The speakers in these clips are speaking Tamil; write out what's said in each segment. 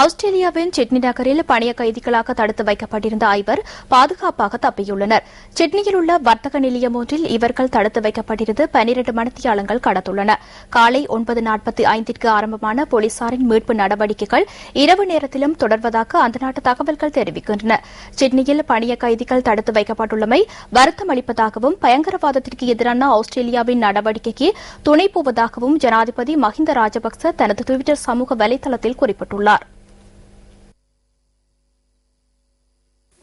ஆஸ்திரேலியாவின் சிட்னி நகரில் பணிய கைதிகளாக தடுத்து வைக்கப்பட்டிருந்த ஐவர் பாதுகாப்பாக தப்பியுள்ளனர். சிட்னியில் உள்ள வர்த்தக நிலையம் ஒன்றில் இவர்கள் தடுத்து வைக்கப்பட்டிருந்து பனிரண்டு மணித்தியாலங்கள் கடந்துள்ளன. காலை ஒன்பது நாற்பத்தி ஐந்திற்கு ஆரம்பமான போலீசாரின் மீட்பு நடவடிக்கைகள் இரவு நேரத்திலும் தொடர்வதாக அந்த நாட்டு தகவல்கள் தெரிவிக்கின்றன. சிட்னியில் பணிய கைதிகள் தடுத்து வைக்கப்பட்டுள்ளமை வருத்தம் அளிப்பதாகவும் பயங்கரவாதத்திற்கு எதிரான ஆஸ்திரேலியாவின் நடவடிக்கைக்கு துணை போவதாகவும் ஜனாதிபதி மஹிந்த ராஜபக்ச தனது டுவிட்டர் சமூக வலைதளத்தில் குறிப்பிட்டுள்ளார்.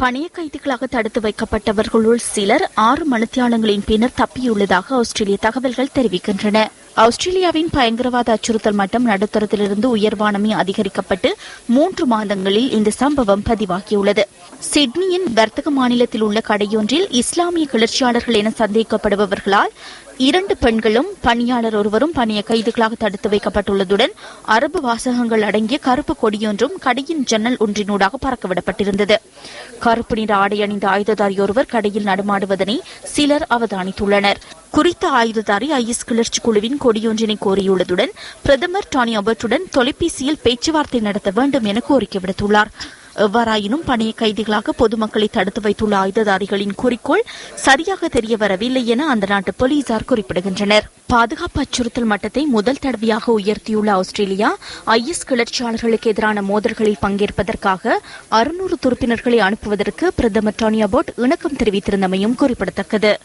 பணைய கைதிகளாக தடுத்து வைக்கப்பட்டவர்களுள் சிலர் ஆறு மணித்தியாலங்களின் பின்னர் தப்பியுள்ளதாக ஆஸ்திரேலிய தகவல்கள் தெரிவிக்கின்றன. ஆஸ்திரேலியாவின் பயங்கரவாத அச்சுறுத்தல் மட்டம் நடுத்தரத்திலிருந்து உயர்வானமே அதிகரிக்கப்பட்டு மூன்று மாதங்களில் இந்த சம்பவம் பதிவாகியுள்ளது. சிட்னியின் வர்த்தக மாநிலத்தில் உள்ள கடையொன்றில் இஸ்லாமிய கிளர்ச்சியாளர்கள் என சந்தேகிக்கப்படுபவர்களால் இரண்டு பெண்களும் பணியாளர் ஒருவரும் பணிய கைதிகளாக தடுத்து வைக்கப்பட்டுள்ளதுடன் அரபு வாசகங்கள் அடங்கிய கருப்பு கொடியொன்றும் கடையின் ஜன்னல் ஒன்றினூடாக பறக்கவிடப்பட்டிருந்தது. கருப்பு நிற ஆடை அணிந்த ஆயுததாரி ஒருவர் கடையில் நடமாடுவதனை சிலர் அவதானித்துள்ளனர். குறித்த ஆயுததாரி ஐஎஸ் கிளர்ச்சி குழுவின் கொடியொன்றினை கோரியுள்ளதுடன் பிரதமர் டானி அபர்ட்டுடன் தொலைபேசியில் பேச்சுவார்த்தை நடத்த வேண்டும் என கோரிக்கை விடுத்துள்ளார். எவ்வாறாயினும் பணைய கைதிகளாக பொதுமக்களை தடுத்து வைத்துள்ள ஆயுததாரிகளின் குறிக்கோள் சரியாக தெரிய வரவில்லை என அந்த நாட்டு போலீசார் குறிப்பிடுகின்றனர். பாதுகாப்பு அச்சுறுத்தல் மட்டத்தை முதல் தடவையாக உயர்த்தியுள்ள ஆஸ்திரேலியா ஐஎஸ் கிளர்ச்சியாளர்களுக்கு எதிரான மோதல்களில் பங்கேற்பதற்காக அறுநூறு துருப்பினர்களை அனுப்புவதற்கு பிரதமர் டானி அபோட் இணக்கம் தெரிவித்திருந்தமையும் குறிப்பிடத்தக்கது.